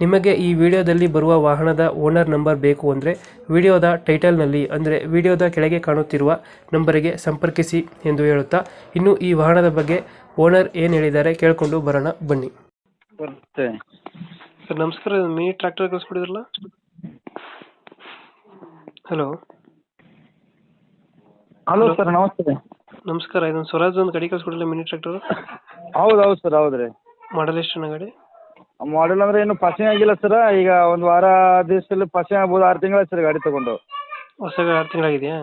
ನಿಮಗೆ ಈ ವಿಡಿಯೋದಲ್ಲಿ ಬರುವ ವಾಹನದ ಓನರ್ ನಂಬರ್ ಬೇಕು ಅಂದರೆ ವಿಡಿಯೋದ ಟೈಟಲ್ನಲ್ಲಿ ಅಂದರೆ ವಿಡಿಯೋದ ಕೆಳಗೆ ಕಾಣುತ್ತಿರುವ ನಂಬರಿಗೆ ಸಂಪರ್ಕಿಸಿ ಎಂದು ಹೇಳುತ್ತಾ ಇನ್ನು ಈ ವಾಹನದ ಬಗ್ಗೆ ಓನರ್ ಏನು ಹೇಳಿದ್ದಾರೆ ಕೇಳಿಕೊಂಡು ಬರೋಣ ಬನ್ನಿ. ಬರುತ್ತೆ ಸರ್ ನಮಸ್ಕಾರ ಮಿನಿ ಟ್ರ್ಯಾಕ್ಟರ್ ಕಳಿಸ್ಬಿಡಿದ್ರಲ್ಲ ಹಲೋ. ಹಲೋ ಸರ್ ನಮಸ್ತೆ. ನಮಸ್ಕಾರ ಇದೊಂದು ಸ್ವರಾಜ್ ಒಂದು ಗಾಡಿ ಕಳಿಸ್ಬಿಡಿಲ್ಲ ಮಿನಿ ಟ್ರ್ಯಾಕ್ಟರ್? ಹೌದು ಹೌದು ಸರ್ ಹೌದ್ರಿ. ಮಾಡಲ್ ಎಷ್ಟು ಗಾಡಿ? ಮಾಡೆಲ್ ಅಂದರೆ ಏನು ಪಾಸಿಂಗ್ ಆಗಿಲ್ಲ ಸರ್ ಈಗ ಒಂದು ವಾರ ದಿವಸದಲ್ಲಿ ಪಾಸಿಂಗ್ ಆಗ್ಬೋದು ಆರು ತಿಂಗಳು ಸರ್ ಗಾಡಿ ತಗೊಂಡು. ಹೊಸ ಆರು ತಿಂಗಳಾಗಿದೆಯಾ?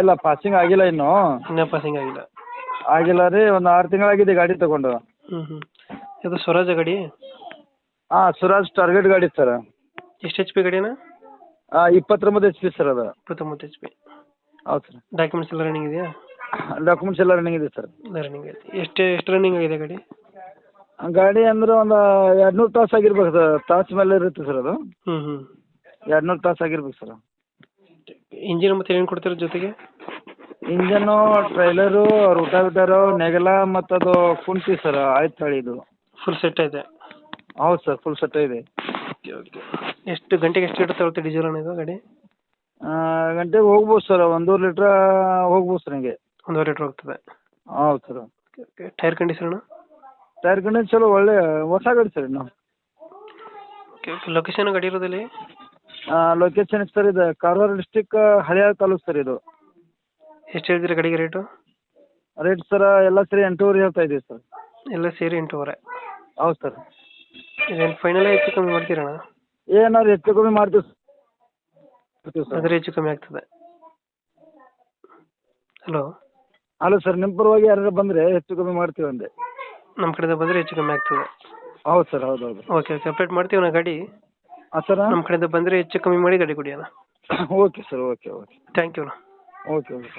ಇಲ್ಲ ಪಾಸಿಂಗ್ ಆಗಿಲ್ಲ ಇನ್ನು. ಇನ್ನೂ ಪಾಸಿಂಗ್ ಆಗಿಲ್ಲ. ಆಗಿಲ್ಲ ರೀ ಒಂದು ಆರು ತಿಂಗಳಾಗಿದೆ ಗಾಡಿ ತಗೊಂಡು. ಹ್ಞೂ ಹ್ಞೂ ಇದು ಸ್ವರಾಜ ಗಾಡಿ? ಹಾಂ ಸ್ವರಾಜ್ ಟಾರ್ಗೆಟ್ ಗಾಡಿ ಸರ್ ಎಷ್ಟು ಎಚ್ ಪಿ ಗಾಡಿನಾ ಇಪ್ಪತ್ತೊಂಬತ್ತು ಎಚ್ ಪಿ ಸರ್ ಅದು. ಇಪ್ಪತ್ತೊಂಬತ್ತು ಎಚ್ ಪಿ ಹೌದು ಸರ್ ಡಾಕ್ಯುಮೆಂಟ್ಸ್ ಎಲ್ಲ ರನ್ನಿಂಗ್ ಇದೆಯಾ? ಡಾಕ್ಯುಮೆಂಟ್ಸ್ ಎಲ್ಲ ರನ್ನಿಂಗ್ ಇದೆ ಸರ್ ರನ್ನಿಂಗ್ ಐತಿ. ಎಷ್ಟು ಎಷ್ಟು ರನ್ನಿಂಗ್ ಆಗಿದೆ ಗಾಡಿ? ಗಾಡಿ ಅಂದ್ರೆ ಒಂದು ಎರಡು ನೂರು ತಾಸು ಆಗಿರ್ಬೇಕು ಸರ್. ತಾಸ್ ಮೇಲೆ ಇರುತ್ತೆ ಸರ್ ಅದು. ಹ್ಞೂ ಹ್ಞೂ ಎರಡು ನೂರು ತಾಸು ಆಗಿರ್ಬೇಕು ಸರ್. ಇಂಜಿನ್ ಮತ್ತೆ ಏನು ಕೊಡ್ತೀರ ಜೊತೆಗೆ? ಇಂಜನ್ನು ಟ್ರೈಲರು ರೂಟಾವಿಟರು ನೆಗಲ ಮತ್ತು ಅದು ಕುಂಟಿ ಸರ್. ಆಯ್ತು ತಳಿ ಇದು. ಫುಲ್ ಸೆಟ್ ಐತೆ. ಹೌದು ಸರ್ ಫುಲ್ ಸೆಟ್ ಇದೆ. Okay okay. ಎಷ್ಟು ಗಂಟೆಗೆ ಎಷ್ಟು ಲೀಟರ್ ತಗೊಳುತ್ತೆ ಡೀಸೆಲ್ ಅನ್ನೋದು ಗಾಡಿ? ಗಂಟೆಗೆ ಹೋಗ್ಬೋದು ಸರ್. ಒಂದೂವರೆ ಲೀಟ್ರ್ ಹೋಗ್ಬೋದು ಸರ್ ಹಿಂಗೆ. ಒಂದೂವರೆ ಲೀಟ್ರ್ ಹೋಗ್ತದೆ. ಹೌದು sir. Okay okay. Tyre condition tyre condition ಚಲೋ ಒಳ್ಳೆ ಹೊಸ ಗಾಡಿ ಸರ್ ಇನ್ನು ಓಕೆ ಓಕೆ ಲೊಕೇಶನ್ ಗಾಡಿ ಇರೋದಲ್ಲಿ ಲೊಕೇಶನ್ ಸರ್ ಇದು ಕಾರವಾರ ಡಿಸ್ಟಿಕ್ ಹಳಿಯಾಳ ತಾಲೂಕು ಸರ್ ಇದು. ಎಷ್ಟು ಹೇಳ್ತೀರಿ ಗಾಡಿಗೆ ರೇಟು ರೇಟ್ ಸರ್ ಎಲ್ಲ ಸೇರಿ ಎಂಟೂವರೆ ಹೇಳ್ತಾ ಇದ್ದೀವಿ ಸರ್. ಎಲ್ಲ ಸೇರಿ ಎಂಟೂವರೆ. ಹೌದು ಸರ್. ಇದೇನು ಫೈನಲ್ ಹೆಚ್ಚು ಕಮ್ಮಿ ಮಾಡ್ತೀರಣ್ಣ? ಏನಾದ್ರು ಹೆಚ್ಚು ಕಮ್ಮಿ ಮಾಡ್ತೀವಿ ಮಾಡ್ತೀವಿ ಸರ್. ಅದ್ರ ಹೆಚ್ಚು ಕಮ್ಮಿ ಆಗ್ತದೆ. ಹಲೋ ಅಲ್ಲ ಸರ್ ನಿಮ್ಮ ಪರವಾಗಿ ಯಾರಾದ್ರು ಬಂದರೆ ಹೆಚ್ಚು ಕಮ್ಮಿ ಮಾಡ್ತೀವಿ ಅಂದೆ. ನಮ್ಮ ಕಡೆ ಬಂದ್ರೆ ಹೆಚ್ಚು ಕಮ್ಮಿ ಆಗ್ತದೆ. ಹೌದು ಸರ್ ಹೌದು ಹೌದು. ಓಕೆ ಸೆಪರೇಟ್ ಅಪ್ಡೇಟ್ ಮಾಡ್ತೀವಿ ನಾ ಗಾಡಿ. ಹಾಂ ಸರ್ ನಮ್ಮ ಕಡೆಯಿಂದ ಬಂದರೆ ಹೆಚ್ಚು ಕಮ್ಮಿ ಮಾಡಿ ಗಾಡಿ ಕೊಡಿ ಅಣ್ಣ. Okay sir okay okay thank you ಅಣ್ಣ. Okay okay